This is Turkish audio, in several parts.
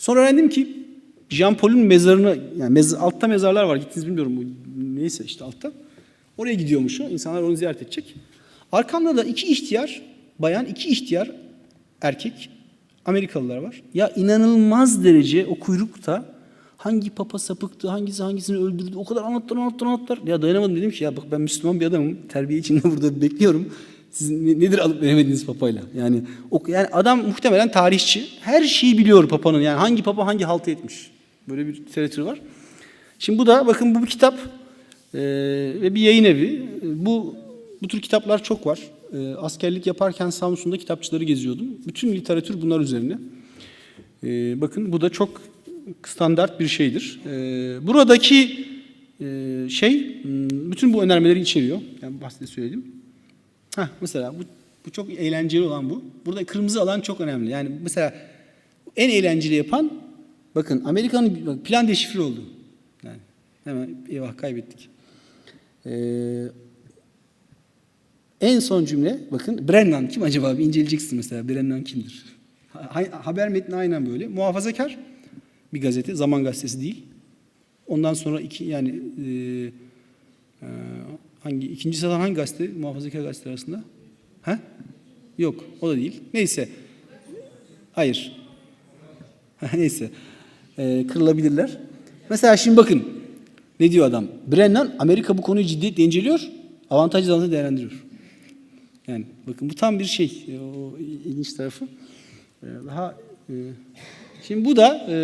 Sonra öğrendim ki Jean Paul'un mezarına yani mez, altta mezarlar var gittiniz bilmiyorum bu neyse işte altta. Oraya gidiyormuş o. İnsanlar onu ziyaret edecek. Arkamda da iki ihtiyar bayan, iki ihtiyar erkek Amerikalılar var. Ya inanılmaz derece o kuyrukta hangi papa sapıktı, hangisi hangisini öldürdü o kadar anlattılar anlattılar anlattılar. Ya dayanamadım dedim ki ya bak ben Müslüman bir adamım. Terbiye içinde burada bekliyorum. Siz ne- nedir alıp veremediğiniz papayla? Yani o, yani adam muhtemelen tarihçi. Her şeyi biliyor papanın. Yani hangi papa hangi haltı etmiş. Böyle bir literatür var. Şimdi bu da bakın bu bir kitap eee, ve bir yayın evi. Bu bu tür kitaplar çok var. Eee, askerlik yaparken Samsun'da kitapçıları geziyordum. Bütün literatür bunlar üzerine. Eee, bakın bu da çok standart bir şeydir. Eee, buradaki eee, şey hmm, bütün bu önermeleri içeriyor. Yani bahsede söyledim. Heh, mesela bu, bu çok eğlenceli olan bu. Burada kırmızı alan çok önemli. Yani mesela en eğlenceli yapan bakın Amerika'nın plan deşifre oldu. Yani hemen eyvah kaybettik. Ee, en son cümle bakın Brennan kim acaba bir inceleyeceksin mesela Brennan kimdir? Ha- haber metni aynen böyle. Muhafazakar bir gazete, Zaman Gazetesi değil. Ondan sonra iki yani e, e, hangi ikinci sıradan hangi gazete muhafazakar gazete arasında? Ha? Yok, o da değil. Neyse. Hayır. Neyse. E, kırılabilirler. Mesela şimdi bakın. Ne diyor adam? Brennan Amerika bu konuyu ciddiyetle inceliyor. Avantajlı alanı değerlendiriyor. Yani bakın bu tam bir şey. e, O ilginç tarafı. E, Daha e, Şimdi bu da e,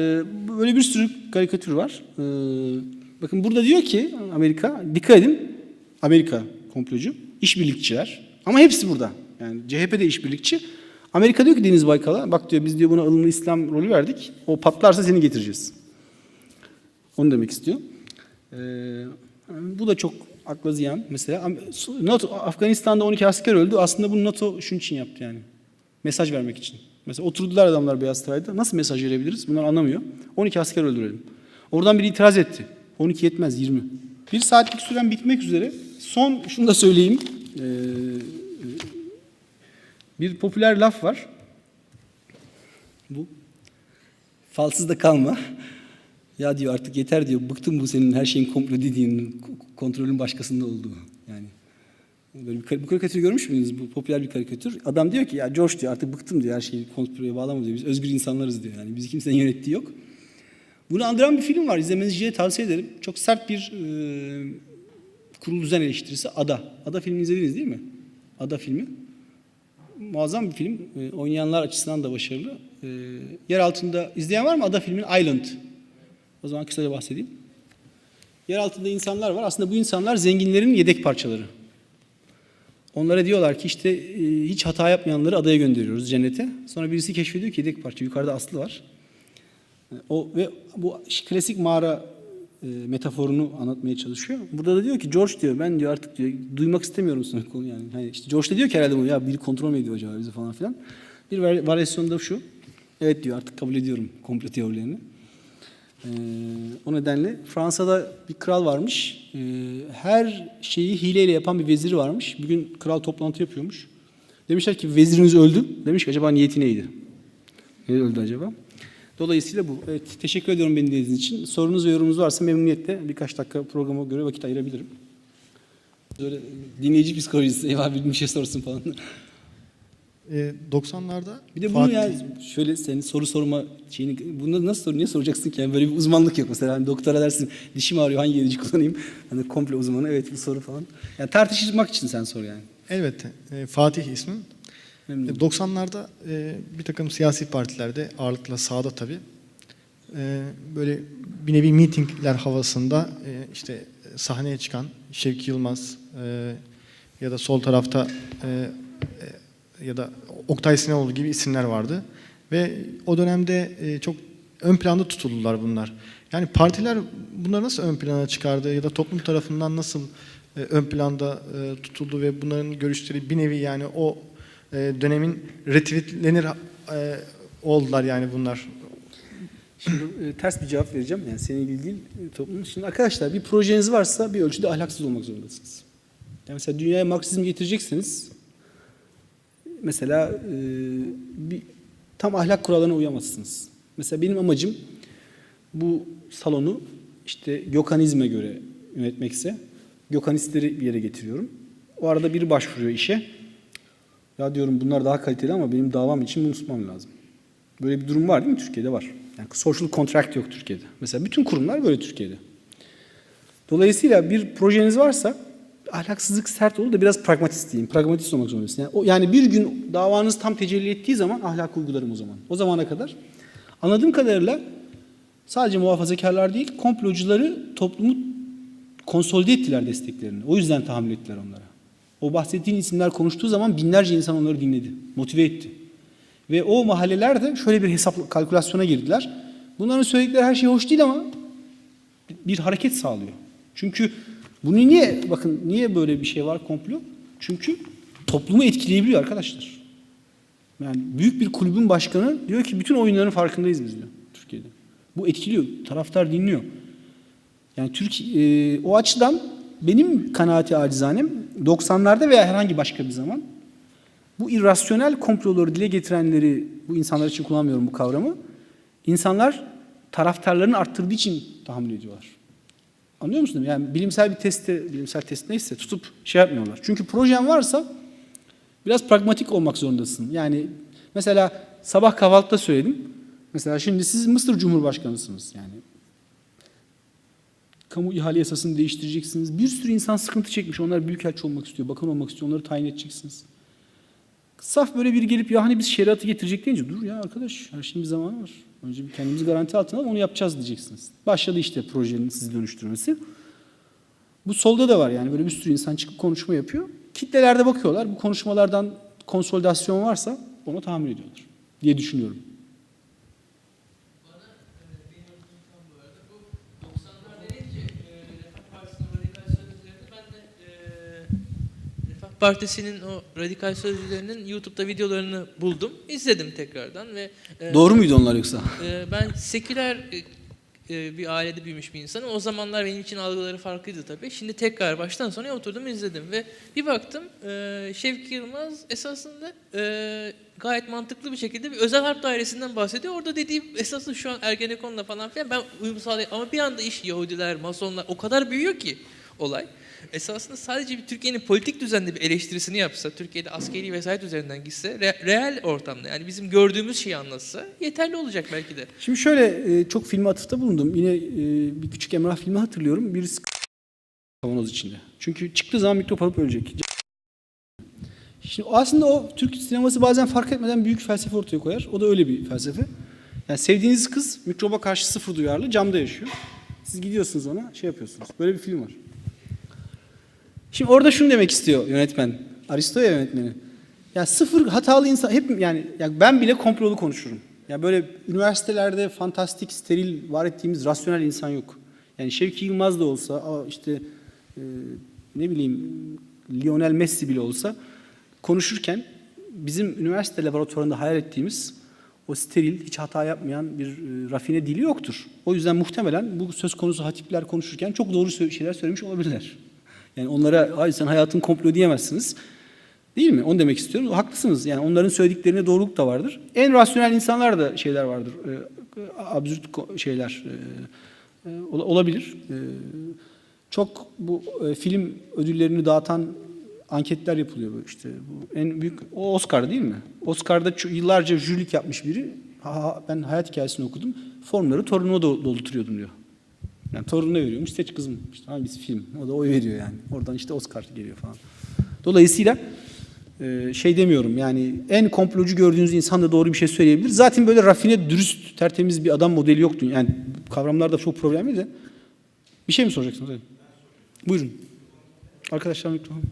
böyle bir sürü karikatür var. E, bakın burada diyor ki Amerika, dikkat edin Amerika komplocu, işbirlikçiler. Ama hepsi burada. Yani CHP de işbirlikçi. Amerika diyor ki Deniz Baykal'a, bak diyor biz diyor buna ılımlı İslam rolü verdik. O patlarsa seni getireceğiz. Onu demek istiyor. Ee, bu da çok akla ziyan. Mesela NATO, Afganistan'da 12 asker öldü. Aslında bunu NATO şunun için yaptı yani. Mesaj vermek için. Mesela oturdular adamlar Beyaz Saray'da. Nasıl mesaj verebiliriz? Bunlar anlamıyor. 12 asker öldürelim. Oradan biri itiraz etti. 12 yetmez 20. Bir saatlik süren bitmek üzere. Son şunu da söyleyeyim. Ee, bir popüler laf var. Bu. Falsız da kalma. Ya diyor artık yeter diyor. Bıktım bu senin her şeyin komplo dediğin, kontrolün başkasında olduğu. Yani böyle bir, bu karikatürü görmüş müydünüz? Bu popüler bir karikatür. Adam diyor ki ya George diyor artık bıktım diyor. Her şeyi kontrole bağlama diyor. Biz özgür insanlarız diyor. Yani bizi kimsenin yönettiği yok. Bunu andıran bir film var. İzlemenizi tavsiye ederim. Çok sert bir e, kurulu düzen eleştirisi Ada. Ada filmini izlediniz değil mi? Ada filmi. Muazzam bir film. E, oynayanlar açısından da başarılı. E, yer altında izleyen var mı Ada filmin Island? O zaman kısaca bahsedeyim. Yer altında insanlar var. Aslında bu insanlar zenginlerin yedek parçaları. Onlara diyorlar ki işte e, hiç hata yapmayanları adaya gönderiyoruz cennete. Sonra birisi keşfediyor ki yedek parça. Yukarıda aslı var. E, O ve bu klasik mağara e, metaforunu anlatmaya çalışıyor. Burada da diyor ki George diyor ben diyor artık diyor duymak istemiyorum sana konu yani. Hani işte George da diyor ki herhalde bunu ya biri kontrol mü ediyor acaba bizi falan filan. Bir var- varyasyonu da şu. Evet diyor artık kabul ediyorum komplo teorilerini. Ee, o nedenle Fransa'da bir kral varmış. Ee, her şeyi hileyle yapan bir veziri varmış. Bir gün kral toplantı yapıyormuş. Demişler ki veziriniz öldü. Demiş ki acaba niyeti neydi? Ne öldü acaba? Dolayısıyla bu. Evet, teşekkür ediyorum beni dinlediğiniz için. Sorunuz ve yorumunuz varsa memnuniyetle birkaç dakika programa göre vakit ayırabilirim. Böyle dinleyici psikolojisi, eyvah bir şey sorsun falan. E, 90'larda Bir de bunu Fatih- ya şöyle senin soru sorma şeyini bunu nasıl sor niye soracaksın ki? Yani böyle bir uzmanlık yok mesela. Hani doktora dersin dişim ağrıyor hangi ilacı kullanayım? Hani komple uzmanı evet bu soru falan. Yani tartışmak için sen sor yani. elbette e, Fatih ismim. Memnun E, 90'larda e, bir takım siyasi partilerde ağırlıkla sağda tabii. E, böyle bir nevi mitingler havasında e, işte sahneye çıkan Şevki Yılmaz e, ya da sol tarafta e, e, ya da Oktay Sinanoğlu gibi isimler vardı. Ve o dönemde e, çok ön planda tutuldular bunlar. Yani partiler bunları nasıl ön plana çıkardı ya da toplum tarafından nasıl e, ön planda e, tutuldu ve bunların görüşleri bir nevi yani o dönemin retweetlenir e, oldular yani bunlar. Şimdi e, ters bir cevap vereceğim. Yani seninle ilgili değil e, toplumun. Şimdi arkadaşlar bir projeniz varsa bir ölçüde ahlaksız olmak zorundasınız. Yani mesela dünyaya Marksizm getirecekseniz mesela e, bir tam ahlak kurallarına uyamazsınız. Mesela benim amacım bu salonu işte Gökhanizme göre yönetmekse Gökhanistleri bir yere getiriyorum. O arada biri başvuruyor işe. Ya diyorum bunlar daha kaliteli ama benim davam için bunu tutmam lazım. Böyle bir durum var değil mi? Türkiye'de var. Yani social contract yok Türkiye'de. Mesela bütün kurumlar böyle Türkiye'de. Dolayısıyla bir projeniz varsa ahlaksızlık sert olur da biraz pragmatist diyeyim. Pragmatist olmak zorundasın. Yani, o, yani bir gün davanız tam tecelli ettiği zaman ahlak uygularım o zaman. O zamana kadar. Anladığım kadarıyla sadece muhafazakarlar değil, komplocuları toplumu konsolide ettiler desteklerini. O yüzden tahammül ettiler onlara. O bahsettiğin isimler konuştuğu zaman binlerce insan onları dinledi, motive etti. Ve o mahalleler de şöyle bir hesap kalkülasyona girdiler. Bunların söyledikleri her şey hoş değil ama bir hareket sağlıyor. Çünkü bunu niye bakın niye böyle bir şey var komplo? Çünkü toplumu etkileyebiliyor arkadaşlar. Yani büyük bir kulübün başkanı diyor ki bütün oyunların farkındayız biz diyor Türkiye'de. Bu etkiliyor. Taraftar dinliyor. Yani Türkiye e, o açıdan benim kanaati acizanem 90'larda veya herhangi başka bir zaman bu irrasyonel komploları dile getirenleri bu insanlar için kullanmıyorum bu kavramı. İnsanlar taraftarlarını arttırdığı için tahammül ediyorlar. Anlıyor musun? Yani bilimsel bir testte, bilimsel test neyse tutup şey yapmıyorlar. Çünkü projen varsa biraz pragmatik olmak zorundasın. Yani mesela sabah kahvaltıda söyledim. Mesela şimdi siz Mısır Cumhurbaşkanısınız yani. Kamu ihale yasasını değiştireceksiniz. Bir sürü insan sıkıntı çekmiş. Onlar büyükelçi olmak istiyor, bakan olmak istiyor. Onları tayin edeceksiniz. Saf böyle biri gelip ya hani biz şeriatı getirecek deyince dur ya arkadaş her şeyin bir zamanı var. Önce bir kendimizi garanti altına onu yapacağız diyeceksiniz. Başladı işte projenin sizi dönüştürmesi. Bu solda da var yani böyle bir sürü insan çıkıp konuşma yapıyor. Kitlelerde bakıyorlar bu konuşmalardan konsolidasyon varsa ona tahammül ediyorlar diye düşünüyorum. Partisi'nin o radikal sözcülerinin YouTube'da videolarını buldum. izledim tekrardan ve e, Doğru muydu onlar yoksa? e, ben seküler e, e, bir ailede büyümüş bir insanım. O zamanlar benim için algıları farklıydı tabii. Şimdi tekrar baştan sona oturdum izledim ve bir baktım e, Şevki Yılmaz esasında e, gayet mantıklı bir şekilde bir özel harp dairesinden bahsediyor. Orada dediğim esasında şu an Ergenekon'la falan filan ben uyum sağlayayım. Ama bir anda iş Yahudiler, Masonlar o kadar büyüyor ki olay. Esasında sadece bir Türkiye'nin politik düzende bir eleştirisini yapsa, Türkiye'de askeri vesayet üzerinden gitse, re- reel ortamda yani bizim gördüğümüz şeyi anlatsa yeterli olacak belki de. Şimdi şöyle e, çok filme atıfta bulundum. Yine e, bir küçük Emrah filmi hatırlıyorum. Birisi kavanoz içinde. Çünkü çıktığı zaman mikrop alıp ölecek. Şimdi aslında o Türk sineması bazen fark etmeden büyük felsefe ortaya koyar. O da öyle bir felsefe. Yani sevdiğiniz kız mikroba karşı sıfır duyarlı camda yaşıyor. Siz gidiyorsunuz ona şey yapıyorsunuz. Böyle bir film var. Şimdi orada şunu demek istiyor yönetmen. Aristoya yönetmeni. Ya sıfır hatalı insan hep yani ya ben bile komplolu konuşurum. Ya böyle üniversitelerde fantastik, steril var ettiğimiz rasyonel insan yok. Yani Şevki Yılmaz da olsa, işte e, ne bileyim Lionel Messi bile olsa konuşurken bizim üniversite laboratuvarında hayal ettiğimiz o steril, hiç hata yapmayan bir e, rafine dili yoktur. O yüzden muhtemelen bu söz konusu hatipler konuşurken çok doğru şeyler söylemiş olabilirler. Yani onlara hayır sen hayatın komplo diyemezsiniz. Değil mi? Onu demek istiyorum. Haklısınız. Yani onların söylediklerine doğruluk da vardır. En rasyonel insanlar da şeyler vardır. Ee, absürt şeyler e, e, ola- olabilir. Ee, çok bu e, film ödüllerini dağıtan anketler yapılıyor bu işte. Bu en büyük o Oscar değil mi? Oscar'da yıllarca jürilik yapmış biri. Ha, ben hayat hikayesini okudum. Formları torunuma do- doldurtuyordum diyor. Yani torununa veriyormuş. Seç kızım. İşte hangisi film? O da oy veriyor yani. Oradan işte Oscar geliyor falan. Dolayısıyla e, şey demiyorum yani en komplocu gördüğünüz insan da doğru bir şey söyleyebilir. Zaten böyle rafine, dürüst, tertemiz bir adam modeli yoktu. Yani kavramlarda çok problemli de. Bir şey mi soracaksınız? Buyurun. Arkadaşlar mikrofon.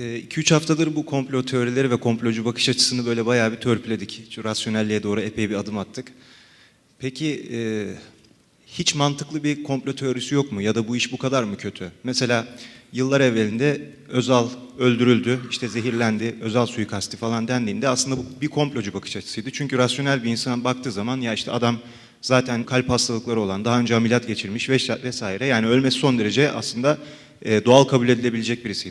2-3 haftadır bu komplo teorileri ve komplocu bakış açısını böyle bayağı bir törpüledik. Şu rasyonelliğe doğru epey bir adım attık. Peki e, hiç mantıklı bir komplo teorisi yok mu? Ya da bu iş bu kadar mı kötü? Mesela yıllar evvelinde Özal öldürüldü, işte zehirlendi, Özal suikasti falan dendiğinde aslında bu bir komplocu bakış açısıydı. Çünkü rasyonel bir insan baktığı zaman ya işte adam zaten kalp hastalıkları olan, daha önce ameliyat geçirmiş vesaire yani ölmesi son derece aslında e, doğal kabul edilebilecek birisiydi.